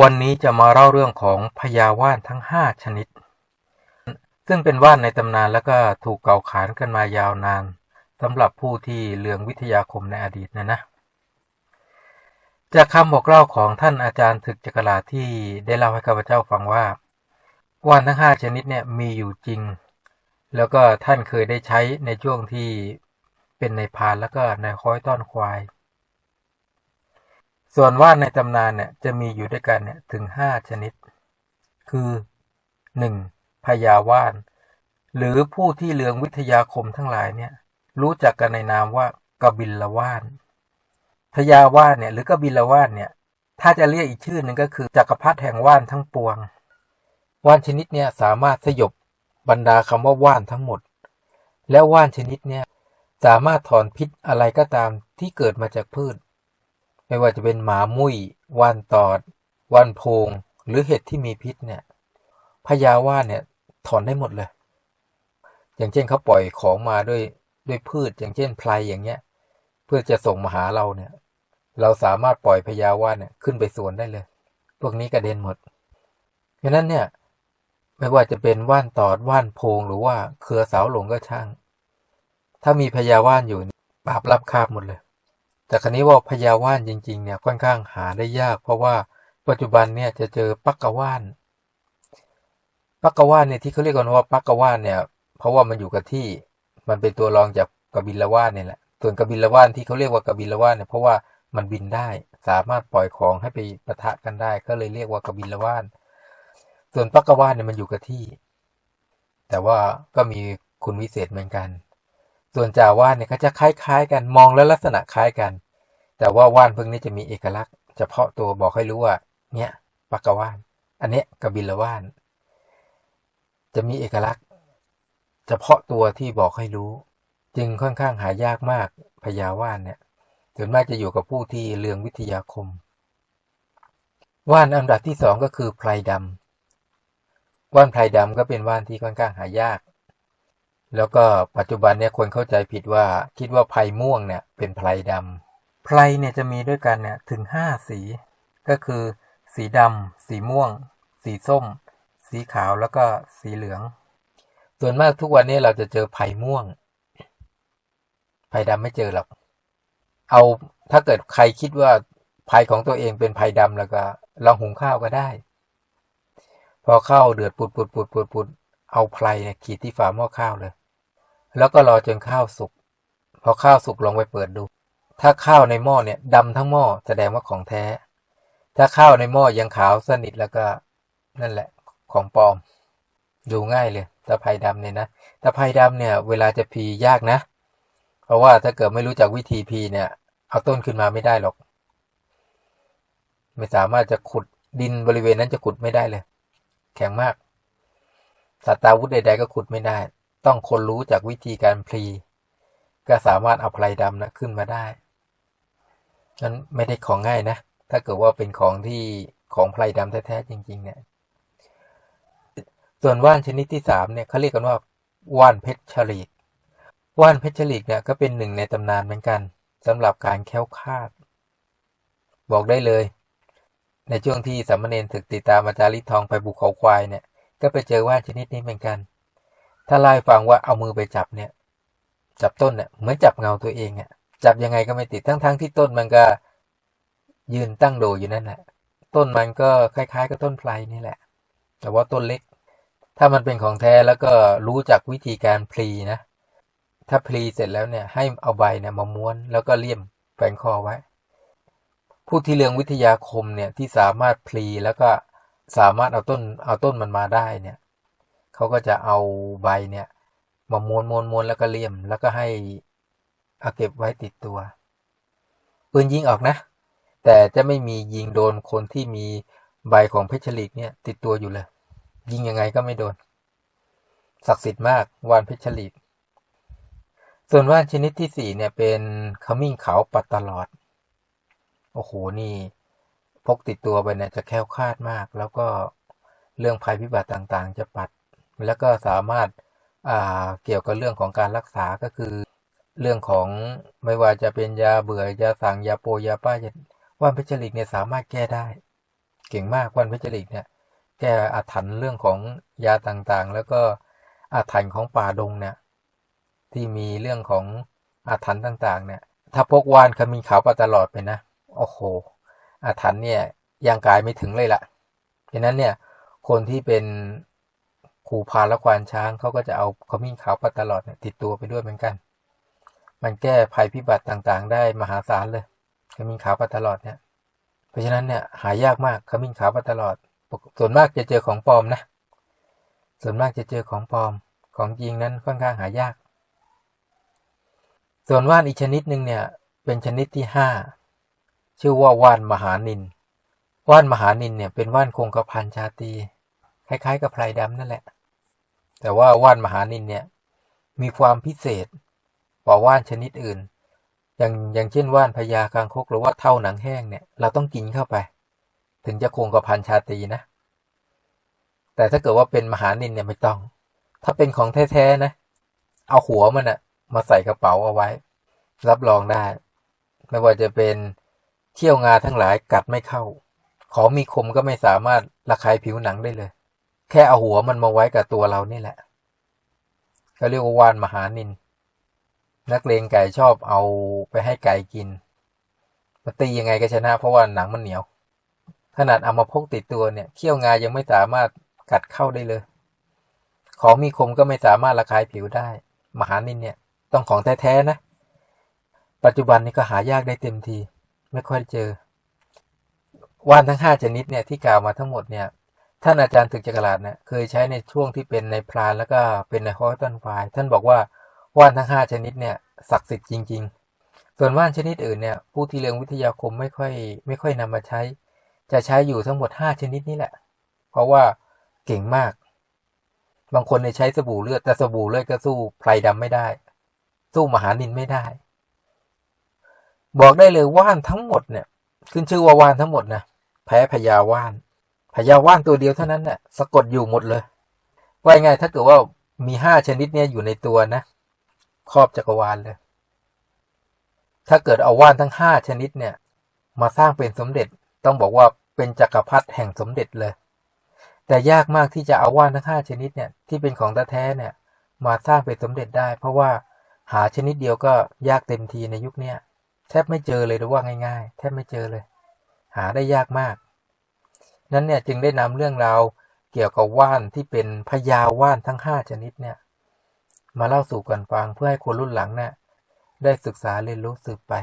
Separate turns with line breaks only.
วันนี้จะมาเล่าเรื่องของพญาว่านทั้งห้าชนิด ซึ่งเป็นว่านในตำนานแล้วก็ถูกเก่าขานกันมายาวนานสำหรับผู้ที่เลืองวิทยาคมในอดีตนะนะ จากคำบอกเล่าของท่านอาจารย์ถึกจักราที่ได้เล่าให้ข้าพเจ้าฟังว่า ว่านทั้งห้าชนิดเนี่ยมีอยู่จริง แล้วก็ท่านเคยได้ใช้ในช่วงที่เป็นในพานแล้วก็ในค้อยต้อนควาย ส่วนว่านในตำนานเนี่ยจะมีอยู่ด้วยกันเนี่ยถึงห้าชนิด คือหนึ่งพญาว่าน หรือผู้ที่เลืองวิทยาคมทั้งหลายเนี่ยรู้จักกันในนามว่ากบิลว่านพญาว่านเนี่ยหรือกบิลว่านเนี่ยถ้าจะเรียกอีกชื่อหนึ่งก็คือจักรพรรดิแห่งว่านทั้งปวง ว่านชนิดเนี่ยสามารถสยบบรรดาคำว่าว่านทั้งหมด และว่านชนิดเนี่ยสามารถถอนพิษอะไรก็ตามที่เกิดมาจากพืช ไม่ว่าจะเป็นหมามุ้ยว่านตอดว่านโพง หรือเห็ดที่มีพิษเนี่ยพญาว่านเนี่ยถอนได้หมดเลย อย่างเช่นเขาปล่อยของมาด้วยด้วยพืชอย่างเช่นไพลอย่างเงี้ย เพื่อจะส่งมาหาเราเนี่ย เราสามารถปล่อยพญาว่านเนี่ยขึ้นไปสวนได้เลย พวกนี้กระเด็นหมดเพราะนั้นเนี่ยไม่ว่าจะเป็นว่านตอดว่านโพงหรือว่าเครือเสาหลงก็ช่าง ถ้ามีพญาว่านอยู่ปราบรับคาบหมดเลย แต่ครั้นี้ว่าพญาว่านจริงๆเนี่ยค่อนข้างหาได้ยาก เพราะว่าปัจจุบันเนี่ยจะเจอปักกะว่านปักกะว่านเนี่ยที่เขาเรียกกันว่าปักกะว่านเนี่ย เพราะว่ามันอยู่กับที่มันเป็นตัวรองจากกบิลว่านเนี่ยแหละส่วนกบิลว่านที่เขาเรียกว่ากบิลว่านเนี่ยเพราะว่ามันบินได้ สามารถปล่อยของให้ไปปะทะกันได้ ก็เลยเรียกว่ากบิลว่าน ส่วนปักกว่านเนี่ยมันอยู่กับที่ แต่ว่าก็มีคุณวิเศษเหมือนกัน ส่วนจาว่านเนี่ยก็จะคล้ายๆ กันมองแล้วลักษณะคล้ายกัน แต่ว่าว่านพวกนี้จะมีเอกลักษณ์ เฉพาะตัวบอกให้รู้ว่า เนี่ยปักกว่าน อันเนี้ยกบิลว่าน จะมีเอกลักษณ์ เฉพาะตัวที่บอกให้รู้ จึงค่อนข้างหายากมากพญาว่านเนี่ยส่วนมากจะอยู่กับผู้ที่เลืองวิทยาคม ว่านอันดับที่สองก็คือไพรดำว่านไพรดำก็เป็นว่านที่ค่อนข้างหายาก แล้วก็ปัจจุบันเนี่ยคนเข้าใจผิดว่าคิดว่าไพรม่วงเนี่ยเป็นไพรดำไพรเนี่ยจะมีด้วยกันเนี่ยถึงห้าสี ก็คือ สีดำสีม่วง สีส้ม สีขาวแล้วก็สีเหลือง ส่วนมากทุกวันนี้เราจะเจอไผ่ม่วงไผ่ดำไม่เจอหรอก เอาถ้าเกิดใครคิดว่าไผ่ของตัวเองเป็นไผ่ดำแล้วก็ลองหุงข้าวก็ได้ พอข้าวเดือดปุดปุดปุดปุดปุดเอาไพรเนี่ยขีดที่ฝาหม้อข้าวเลย แล้วก็รอจนข้าวสุก พอข้าวสุกลองไปเปิดดู ถ้าข้าวในหม้อเนี่ยดำทั้งหม้อแสดงว่าของแท้ ถ้าข้าวในหม้อยังขาวสนิทแล้วก็นั่นแหละของปลอม ดูง่ายเลยตะไคร่ดำเนี่ยนะตะไคร่ดำเนี่ย เวลาจะพียากนะ เพราะว่าถ้าเกิดไม่รู้จักวิธีพีเนี่ย เอาต้นขึ้นมาไม่ได้หรอก ไม่สามารถจะขุดดินบริเวณนั้นจะขุดไม่ได้เลย แข็งมากสัตาวุธใด ๆ ก็ขุดไม่ได้ ต้องคนรู้จากวิธีการพลี ก็สามารถเอาไพรดำนะขึ้นมาได้นั้นไม่ได้ของง่ายนะ ถ้าเกิดว่าเป็นของที่ของไพรดำแท้ๆจริง ๆ เนี่ย ส่วนว่านชนิดที่สามเนี่ยเขาเรียกกันว่าว่านเพชรฉลีกว่านเพชรฉลีกเนี่ยก็เป็นหนึ่งในตำนานเหมือนกันสำหรับการแค้วคาด บอกได้เลย ในช่วงที่สามเณรถึกติดตามอาจารย์ลิทองไปบุกเขาควายเนี่ย ก็ไปเจอว่านชนิดนี้เหมือนกัน ถ้าไล่ฟังว่าเอามือไปจับเนี่ย จับต้นเนี่ยเหมือนจับเงาตัวเองอะจับยังไงก็ไม่ติดทั้งๆทที่ต้นมันก็ยืนตั้งโดอยู่นั่นแหละต้นมันก็คล้ายๆ กับต้นไพรนี่แหละ แต่ว่าต้นเล็ก ถ้ามันเป็นของแท้แล้วก็รู้จักวิธีการพลีนะ ถ้าพลีเสร็จแล้วเนี่ยให้เอาใบเนี่ยมาม้วนแล้วก็เลี่ยมแฝงคอไว้ ผู้ที่เรียงวิทยาคมเนี่ยที่สามารถพลีแล้วก็สามารถเอาต้นเอาต้นมันมาได้เนี่ย เขาก็จะเอาใบเนี่ยมาม้วนม้วนม้วนแล้วก็เลี่ยม แล้วก็ให้เอาเก็บไว้ติดตัว ปืนยิงออกนะ แต่จะไม่มียิงโดนคนที่มีใบของเพชรลิกเนี่ย ติดตัวอยู่เลย ยิงยังไงก็ไม่โดน ศักดิ์สิทธิ์มากวานเพชรลีดส่วนว่านชนิดที่สี่เนี่ยเป็นขมิ้นขาวปัดตลอด โอ้โหนี่พกติดตัวไปเนี่ยจะแค้วคาดมาก แล้วก็เรื่องภัยพิบัติต่างๆ จะปัด แล้วก็สามารถเกี่ยวกับเรื่องของการรักษาก็คือ เรื่องของไม่ว่าจะเป็นยาเบื่อยาสั่งยาโปยาป้ายว่านเพชรลีกเนี่ยสามารถแก้ได้ เก่งมากว่านเพชรลิกเนี่ย แก้อาถรรพ์เรื่องของยาต่างๆ แล้วก็อาถรรพ์ของป่าดงเนี่ยที่มีเรื่องของอาถรรพ์ต่างๆ เนี่ย ถ้าพกว่านขมิ้นขาวไปตลอดไปนะโอ้โห อาถรรพ์เนี่ยยังกายไม่ถึงเลยล่ะฉะนั้นเนี่ยคนที่เป็น ขู่พานและควานช้างเขาก็จะเอาขมิ้นขาวไปตลอดเนี่ยติดตัวไปด้วยเหมือนกัน มันแก้ภัยพิบัติต่างๆ ได้มหาศาลเลยขมิ้นขาวไปตลอดเนี่ย เพราะฉะนั้นเนี่ยหายากมากขมิ้นขาวไปตลอด ส่วนมากจะเจอของปลอมนะ ส่วนมากจะเจอของปลอม ของจริงนั้นค่อนข้างหายาก ส่วนว่านอีกชนิดหนึ่งเนี่ย เป็นชนิดที่ห้าชื่อว่าว่านมหานินว่านมหานินเนี่ยเป็นว่านคงกระพันชาตีคล้ายๆกับไพรดำนั่นแหละ แต่ว่าว่านมหานินเนี่ย มีความพิเศษกว่าว่านชนิดอื่น อย่างอย่างเช่นว่านพญาคางคกหรือว่าเท่าหนังแห้งเนี่ย เราต้องกินเข้าไป ถึงจะคงกระพันชาตรีนะ แต่ถ้าเกิดว่าเป็นมหานินเนี่ยไม่ต้อง ถ้าเป็นของแท้ๆนะ เอาหัวมันอะมาใส่กระเป๋าเอาไว้ รับรองได้ ไม่ว่าจะเป็นเขี้ยวงาทั้งหลายกัดไม่เข้า ของมีคมก็ไม่สามารถระคายผิวหนังได้เลย แค่เอาหัวมันมาไว้กับตัวเรานี่แหละเขาเรียกว่าวานมหานิน นักเลงไก่ชอบเอาไปให้ไก่กินมาตียังไงก็ชนะ เพราะว่าหนังมันเหนียว ขนาดเอามาพกติดตัวเนี่ยเขี้ยวงายังไม่สามารถกัดเข้าได้เลย ของมีคมก็ไม่สามารถระคายผิวได้ มหานินเนี่ย ต้องของแท้ๆนะ ปัจจุบันนี้ก็หายากได้เต็มที ไม่ค่อยเจอว่านทั้งห้าชนิดเนี่ยที่กล่าวมาทั้งหมดเนี่ย ท่านอาจารย์ถึกจักรลาดเนี่ยเคยใช้ในช่วงที่เป็นในพรานแล้วก็เป็นในฮอยตันไฟท่านบอกว่าว่านทั้งห้าชนิดเนี่ยศักดิ์สิทธิ์จริง ๆ ส่วนว่านชนิดอื่นเนี่ยผู้ที่เรียนวิทยาคมไม่ค่อยไม่ค่อยนำมาใช้ จะใช้อยู่ทั้งหมดห้าชนิดนี้แหละ เพราะว่าเก่งมาก บางคนในใช้สบู่เลือดแต่สบู่เลือดก็สู้ไพรดำไม่ได้ สู้มหานินไม่ได้ บอกได้เลยว่านทั้งหมดเนี่ยขึ้นชื่อว่าว่านทั้งหมดนะแพ้พญาว่าน พญาว่านตัวเดียวเท่านั้นน่ะสะกดอยู่หมดเลย ว่าไงถ้าเกิดว่ามีห้าชนิดเนี่ยอยู่ในตัวนะ ครอบจักรวาลเลย ถ้าเกิดเอาว่านทั้งห้าชนิดเนี่ย มาสร้างเป็นสมเด็จต้องบอกว่าเป็นจักรพรรดิแห่งสมเด็จเลย แต่ยากมากที่จะเอาว่านทั้งห้าชนิดเนี่ยที่เป็นของแท้เนี่ย มาสร้างเป็นสมเด็จได้ เพราะว่าหาชนิดเดียวก็ยากเต็มทีในยุคเนี้ยแทบไม่เจอเลยหรือว่าง่าย ๆ แทบไม่เจอเลย หาได้ยากมาก นั้นเนี่ยจึงได้นำเรื่องราวเกี่ยวกับว่านที่เป็นพญาว่านทั้งห้าชนิดเนี่ย มาเล่าสู่กันฟังเพื่อให้คนรุ่นหลังเนี่ยได้ศึกษาเรียนรู้สืบไป